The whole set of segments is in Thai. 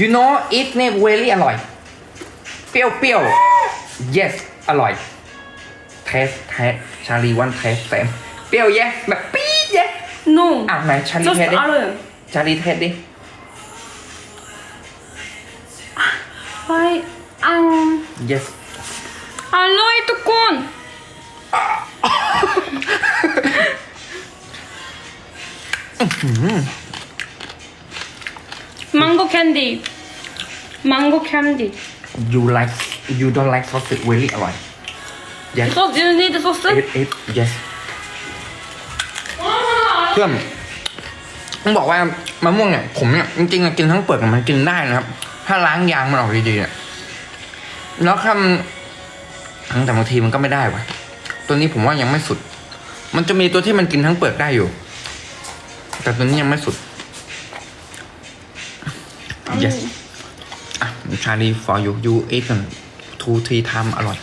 you know it เนี่ย very อร่อย เปรี้ยวเปรี้ยว yes อร่อย taste taste ชาลีวัน taste แซมเปรี้ยวแยะแบบปี๊ดแยะ No. อ่ะไหนชาลี Just เทสดิ 알아요. ชาลีเทสดิ Why? Um. yes 알로이 뚜껑. 망고 mango candy. Mango candy. You like you don't like sausage really อร่อย Yes So do you need the sausage? it yes เพื่อนต้องบอกว่ามะม่วงเนี่ยผมเนี่ยจริงๆกินทั้งเปลือกมันกินได้นะครับ ถ้าล้างยางมันออกดีๆเนี่ยแล้วคำทั้งแต่บางทีมันก็ไม่ได้วะตัวนี้ผมว่ายังไม่สุด มันจะมีตัวที่มันกินทั้งเปลือกได้อยู่ แต่ตัวนี้ยังไม่สุด yes อะชาลี for you you eat and two ม์อร่อย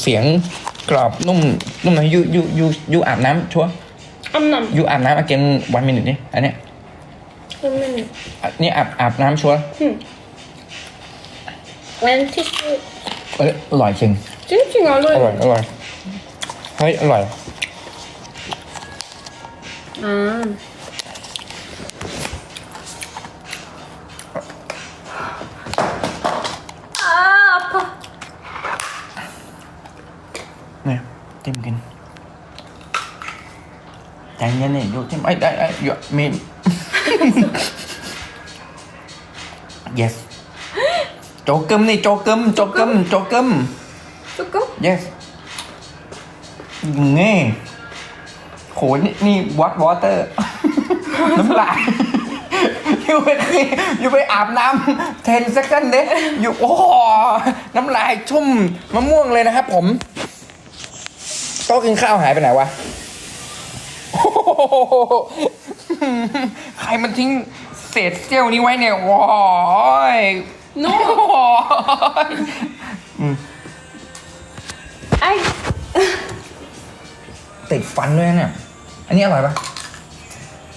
เสียงกรอบนุ่มนุ่มนะยูยูยูยูอาบน้ำชัวอาบน้ำยูอาบน้ำอาเกนวันมินิทนี่อันเนี้ยนี่อาบอาบน้ำชัวเอ้ยอร่อยจริงจริงจริงอร่อยอร่อยอร่อยเฮ้ยอร่อย อืม เนี่ยจิ้มกินใจเย็นนี่อยู่จิ้มไอ้ได้ไอ้ยอยู่มี yes โจกึมนี่โจกึมโจกึมโจกึม조 금? yes เง่โหนี่นี่วัดวอเตอร์ น้ำลายอยู่ไปอยู่ไปอาบน้ำ10 second เด้อยู่โอ้โหน้ำลายชุ่มมะม่วงเลยนะครับผม โต๊ะกินข้าวหายไปไหนวะโอ้โหใครมันทิ้งเศษเสี้ยวนี้ไว้เนี่ยว้าย No. โอ้โห아 이. ติดฟันด้วยเนี่ย อันนี้อร่อยปะ